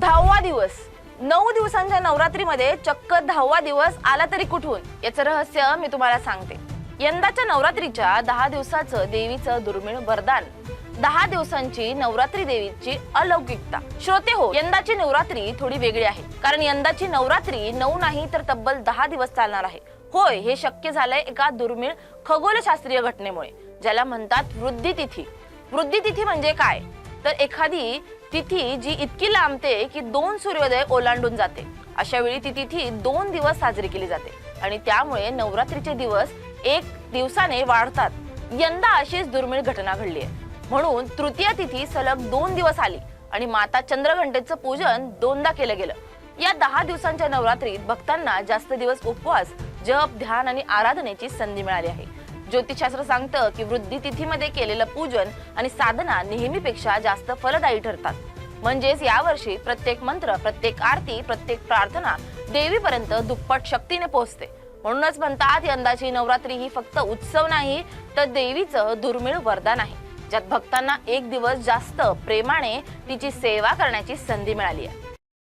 दहावा दिवस. नऊ दिवसांच्या नवरात्रीमध्ये चक्क दहावा दिवस आला तरी कुठून? याचं रहस्य मी तुम्हाला सांगते. यंदाच्या नवरात्रीच्या दहा दिवसाचं देवीचं दुर्मिळ वरदान. दहा दिवसांची नवरात्री देवीची अलौकिकता. श्रोते हो यंदाची नवरात्री थोडी वेगळी आहे. कारण यंदाची नवरात्री नऊ नाही तर तब्बल दहा दिवस चालणार आहे. होय हे शक्य झालंय एका दुर्मिळ खगोलशास्त्रीय घटनेमुळे ज्याला म्हणतात वृद्धी तिथी वृद्धी तिथी म्हणजे काय? तर एखादी तिथी जी इतकी लांबते की दोन सूर्योदय ओलांडून जाते. अशा वेळी ती तिथी दोन दिवस साजरी केली जाते. आणि त्यामुळे नवरात्रीचे दिवस एक दिवसाने वाढतात. यंदा अशीच दुर्मिळ घटना घडली आहे म्हणून तृतीय तिथी सलग दोन दिवस आली आणि माता चंद्रघंटेचं पूजन दोनदा केलं गेलं. या दहा दिवसांच्या नवरात्रीत भक्तांना जास्त दिवस उपवास जप ध्यान आणि आराधनेची संधी मिळाली आहे. ज्योतिषशास्त्र सांगतं की वृद्धी तिथीमध्ये केलेलं पूजन आणि साधना नेहमीपेक्षा जास्त फलदायी ठरतात. म्हणजेच यावर्षी प्रत्येक मंत्र प्रत्येक आरती प्रत्येक प्रार्थना देवीपर्यंत दुप्पट शक्तीने पोहोचते. म्हणूनच म्हणतात यंदाची नवरात्री ही फक्त उत्सव नाही तर देवीचं दुर्मिळ वरदान आहे. ज्यात भक्तांना एक दिवस जास्त प्रेमाने तिची सेवा करण्याची संधी मिळाली आहे.